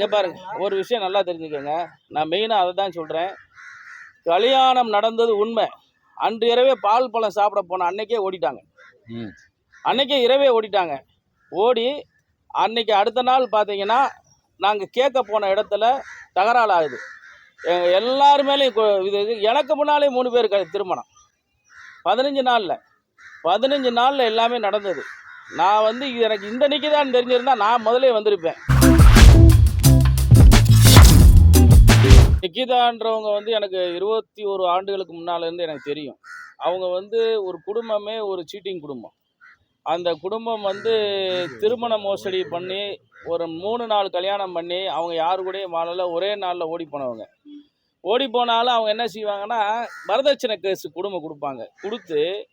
இங்க பாருங்க ஒரு விஷயம் நல்லா தெரிஞ்சுக்கோங்க. நான் மெயினாக அதை தான் சொல்கிறேன் கல்யாணம் நடந்தது உண்மை. அன்று இரவே பால் பழம் சாப்பிட போன அன்னைக்கே ஓடிட்டாங்க. அன்னைக்கே இரவே ஓடிட்டாங்க. ஓடி அன்னைக்கு அடுத்த நாள் பார்த்தீங்கன்னா நாங்கள் கேட்க போன இடத்துல தகராறு ஆகுது. எல்லார் மேலேயும் இது எனக்கு முன்னாலே மூணு பேர் க- திருமணம். பதினஞ்சு நாளில். பதினஞ்சு நாளில் எல்லாமே நடந்தது. நான் வந்து இது எனக்கு இந்த நிக்கி தான் தெரிஞ்சிருந்தா நான் முதலே வந்திருப்பேன். நிக்கிதான்றவங்க வந்து எனக்கு இருபத்தி ஒரு ஆண்டுகளுக்கு முன்னாலேருந்து எனக்கு தெரியும். அவங்க வந்து ஒரு குடும்பமே ஒரு சீட்டிங் குடும்பம். அந்த குடும்பம் வந்து திருமண மோசடி பண்ணி ஒரு மூணு நாள் கல்யாணம் பண்ணி அவங்க யாரு கூடயும் வாழல. ஒரே நாளில் ஓடி போனவங்க. ஓடி போனாலும் அவங்க என்ன செய்வாங்கன்னா வரதட்சணை கேஸ் குடும்பம் கொடுப்பாங்க. கொடுத்து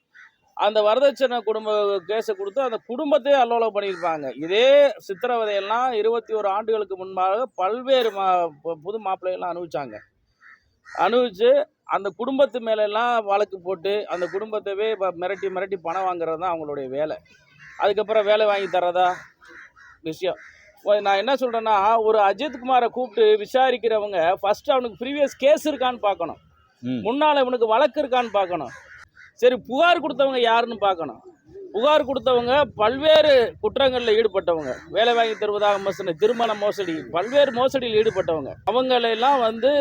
அந்த வரதட்சணை குடும்ப கேஸை கொடுத்து அந்த குடும்பத்தையே அல்லோலம் பண்ணியிருப்பாங்க. இதே சித்திரவதையெல்லாம் இருபத்தி ஒரு ஆண்டுகளுக்கு முன்பாக பல்வேறு மா புது மாப்பிள்ளைகள்லாம் அனுபவிச்சாங்க. அனுபவிச்சு அந்த குடும்பத்து மேலெல்லாம் வழக்கு போட்டு அந்த குடும்பத்தவே மிரட்டி மிரட்டி பணம் வாங்குறது தான் அவங்களுடைய வேலை. அதுக்கப்புறம் வேலை வாங்கி தர்றதா விஷயம். நான் என்ன சொல்கிறேன்னா ஒரு அஜித் குமாரை கூப்பிட்டு விசாரிக்கிறவங்க ஃபர்ஸ்ட் அவனுக்கு ப்ரீவியஸ் கேஸ் இருக்கான்னு பார்க்கணும். முன்னால் இவனுக்கு வழக்கு இருக்கான்னு பார்க்கணும். சரி புகார் கொடுத்தவங்க யாருன்னு பார்க்கணும். புகார் கொடுத்தவங்க பல்வேறு குற்றங்களில் ஈடுபட்டவங்க. வேலை வாங்கி தருவதாக மோசடி திருமண மோசடி பல்வேறு மோசடியில் ஈடுபட்டவங்க. அவங்களெல்லாம் வந்து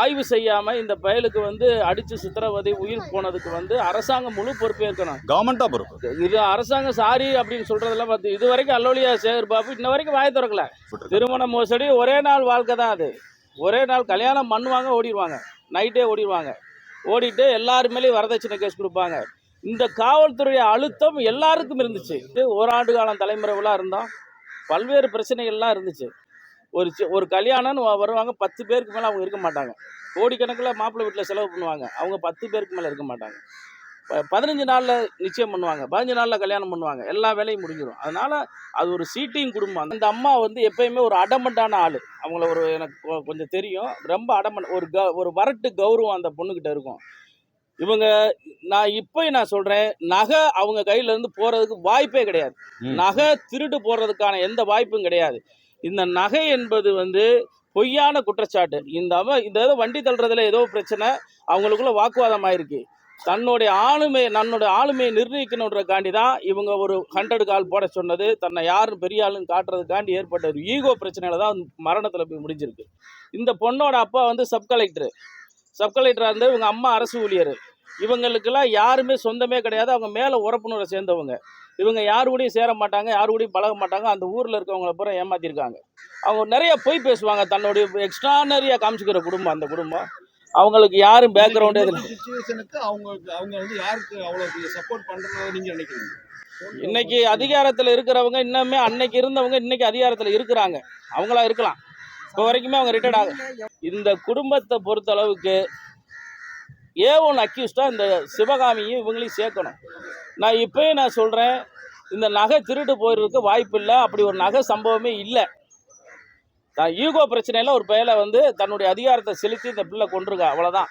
ஆய்வு செய்யாமல் இந்த பயலுக்கு வந்து அடித்து சித்திரவதை உயிர் போனதுக்கு வந்து அரசாங்கம் முழு பொறுப்பேற்கணும் கவர்மெண்ட்டா பொறுப்பு. இது அரசாங்கம் சாரி அப்படின்னு சொல்றதெல்லாம் பார்த்து இது வரைக்கும் அல்லோலியா சேகர் பாபு இன்ன வரைக்கும் வாய திறக்கல. திருமண மோசடி ஒரே நாள் வாழ்க்கை தான் அது. ஒரே நாள் கல்யாணம் பண்ணுவாங்க ஓடிடுவாங்க நைட்டே ஓடிடுவாங்க ஓடிட்டு எல்லாரு மேலேயும் வரதட்சணை கேஸ் கொடுப்பாங்க. இந்த காவல்துறை அழுத்தம் எல்லாருக்கும் இருந்துச்சு. இது ஓராண்டு காலம் தலைமுறைகளாக இருந்தோம் பல்வேறு பிரச்சனைகள்லாம் இருந்துச்சு. ஒரு ஒரு கல்யாணம்னு வருவாங்க பத்து பேருக்கு மேலே அவங்க இருக்க மாட்டாங்க. கோடிக்கணக்கில் மாப்பிள்ளை வீட்டில் செலவு பண்ணுவாங்க. அவங்க பத்து பேருக்கு மேலே இருக்க மாட்டாங்க. பதினஞ்சு நாளில் நிச்சயம் பண்ணுவாங்க. பதினஞ்சு நாளில் கல்யாணம் பண்ணுவாங்க. எல்லா வேலையும் முடிஞ்சிடும் அதனால அது ஒரு சீட்டிங் குடும்பம். அந்த அம்மா வந்து எப்பயுமே ஒரு அடமண்டான ஆள். அவங்கள ஒரு எனக்கு கொஞ்சம் தெரியும். ரொம்ப அடமண்ட் ஒரு க ஒரு வரட்டு கௌரவம் அந்த பொண்ணுக்கிட்ட இருக்கும். இவங்க நான் இப்போ நான் சொல்கிறேன் நகை அவங்க கையில இருந்து போகிறதுக்கு வாய்ப்பே கிடையாது. நகை திருடு போடுறதுக்கான எந்த வாய்ப்பும் கிடையாது. இந்த நகை என்பது வந்து பொய்யான குற்றச்சாட்டு. இந்த அவ இந்த ஏதோ வண்டி தள்ளுறதுல ஏதோ பிரச்சனை. அவங்களுக்குள்ள வாக்குவாதம் ஆயிருக்கு. தன்னுடைய ஆளுமை தன்னுடைய ஆளுமையை நிர்ணயிக்கணுன்றக்காண்டி தான் இவங்க ஒரு ஹண்ட்ரட் கால் போட சொன்னது. தன்னை யாரும் பெரிய ஆளுன்னு காட்டுறதுக்காண்டி ஏற்பட்ட ஒரு ஈகோ பிரச்சனையில தான் மரணத்தில் போய் முடிஞ்சிருக்கு. இந்த பொண்ணோட அப்பா வந்து சப் கலெக்டர் சப் கலெக்டராக இருந்து இவங்க அம்மா அரசு ஊழியர். இவங்களுக்கெல்லாம் யாருமே சொந்தமே கிடையாது. அவங்க மேலே உறப்புணரை சேர்ந்தவங்க. இவங்க யாரு கூடயும் சேர மாட்டாங்க யார் கூடயும் பழக மாட்டாங்க. அந்த ஊரில் இருக்கவங்கள பூரா ஏமாற்றிருக்காங்க அவங்க நிறைய பொய் பேசுவாங்க. தன்னுடைய எக்ஸ்ட்ரானரியாக காமிச்சிக்கிற குடும்பம் அந்த குடும்பம். அவங்களுக்கு யாரும் பேக்ரவுண்டே இதில் சுச்சுவேஷனுக்கு அவங்க அவங்க வந்து யாருக்கு அவ்வளவு சப்போர்ட் பண்றதோ நீங்க நினைக்கிறீங்க? இன்னைக்கு அதிகாரத்தில் இருக்கிறவங்க இன்னுமே அன்னைக்கு இருந்தவங்க இன்னைக்கு அதிகாரத்தில் இருக்கிறாங்க. அவங்களா இருக்கலாம். இப்போ வரைக்குமே அவங்க ரிட்டையர்ட் ஆக இந்த குடும்பத்தை பொறுத்த அளவுக்கு ஏ ஒன் அக்யூஸ்டாக இந்த சிவகாமியும் இவங்களையும் சேர்க்கணும். நான் இப்போயும் நான் சொல்கிறேன் இந்த நகை திருட்டு போயிருக்கு வாய்ப்பு இல்லை அப்படி ஒரு நகை சம்பவமே இல்லை. ஈகோ பிரச்சனையில் ஒரு பயலை வந்து தன்னுடைய அதிகாரத்தை செலுத்தி இந்த பிள்ளை கொண்டிருக்கா அவ்வளோதான்